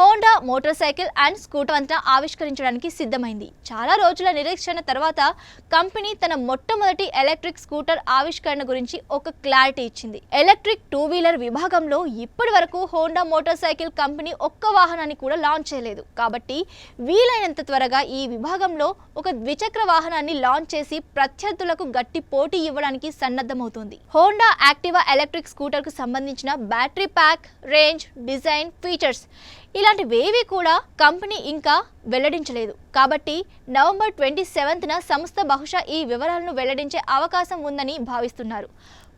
Honda motorcycle and scooter అంతా ఆవిష్కరించడానికి సిద్ధమైంది. చాలా రోజుల నిరీక్షణ తర్వాత కంపెనీ తన మొట్టమొదటి ఎలక్ట్రిక్ స్కూటర్ ఆవిష్కరణ గురించి ఒక క్లారిటీ ఇచ్చింది. ఎలక్ట్రిక్ టూ వీలర్ విభాగంలో ఇప్పటి వరకు హోండా మోటార్ సైకిల్ కంపెనీ ఒక్క వాహనాన్ని కూడా లాంచ్ చేయలేదు. కాబట్టి వీలైనంత త్వరగా ఈ విభాగంలో ఒక ద్విచక్ర వాహనాన్ని లాంచ్ చేసి ప్రత్యర్థులకు గట్టి పోటీ ఇవ్వడానికి సన్నద్ధమవుతోంది. హోండా యాక్టివా ఎలక్ట్రిక్ స్కూటర్కు సంబంధించిన battery pack range design features ఇలాంటివేవీ కూడా కంపెనీ ఇంకా వెల్లడించలేదు. కాబట్టి నవంబర్ ట్వంటీ సెవెంత్న సంస్థ బహుశా ఈ వివరాలను వెల్లడించే అవకాశం ఉందని భావిస్తున్నారు.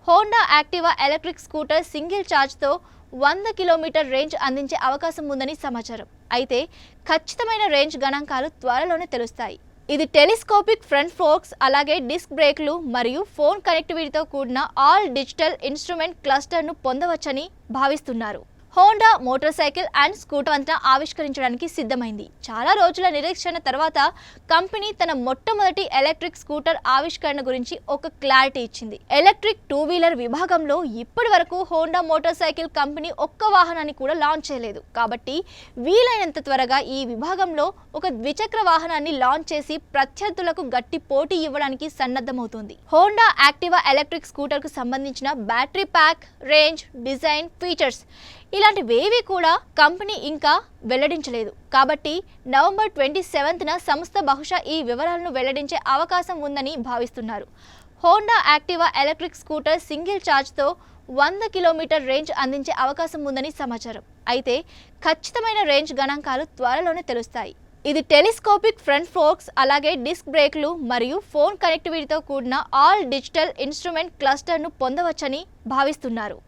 Honda Activa electric scooter single ఛార్జ్తో వంద కిలోమీటర్ రేంజ్ అందించే అవకాశం ఉందని సమాచారం. అయితే ఖచ్చితమైన రేంజ్ గణాంకాలు త్వరలోనే తెలుస్తాయి. ఇది టెలిస్కోపిక్ ఫ్రంట్ ఫోర్క్స్ అలాగే డిస్క్ బ్రేక్లు మరియు ఫోన్ కనెక్టివిటీతో కూడిన ఆల్ డిజిటల్ ఇన్స్ట్రుమెంట్ క్లస్టర్ను పొందవచ్చని భావిస్తున్నారు. Honda motorcycle and scooter అంతా ఆవిష్కరించడానికి సిద్ధమైంది. చాలా రోజుల నిరీక్షణ తర్వాత కంపెనీ తన మొట్టమొదటి ఎలక్ట్రిక్ స్కూటర్ ఆవిష్కరణ గురించి ఒక క్లారిటీ ఇచ్చింది. ఎలక్ట్రిక్ టూ వీలర్ విభాగంలో ఇప్పటి వరకు హోండా మోటార్ సైకిల్ కంపెనీ ఒక్క వాహనాన్ని కూడా లాంచ్ చేయలేదు. కాబట్టి వీలైనంత త్వరగా ఈ విభాగంలో ఒక ద్విచక్ర వాహనాన్ని లాంచ్ చేసి ప్రత్యర్థులకు గట్టి పోటీ ఇవ్వడానికి సన్నద్ధమవుతోంది. హోండా యాక్టివా ఎలక్ట్రిక్ స్కూటర్కు సంబంధించిన battery pack range design features ఇలాంటివేవి కూడా కంపెనీ ఇంకా వెల్లడించలేదు. కాబట్టి నవంబర్ ట్వంటీ సెవెంత్న సంస్థ బహుశా ఈ వివరాలను వెల్లడించే అవకాశం ఉందని భావిస్తున్నారు. Honda Activa electric scooter single ఛార్జ్తో వంద కిలోమీటర్ రేంజ్ అందించే అవకాశం ఉందని సమాచారం. అయితే ఖచ్చితమైన రేంజ్ గణాంకాలు త్వరలోనే తెలుస్తాయి. ఇది టెలిస్కోపిక్ ఫ్రంట్ ఫోర్క్స్ అలాగే డిస్క్ బ్రేక్లు మరియు ఫోన్ కనెక్టివిటీతో కూడిన ఆల్ డిజిటల్ ఇన్స్ట్రుమెంట్ క్లస్టర్ను పొందవచ్చని భావిస్తున్నారు.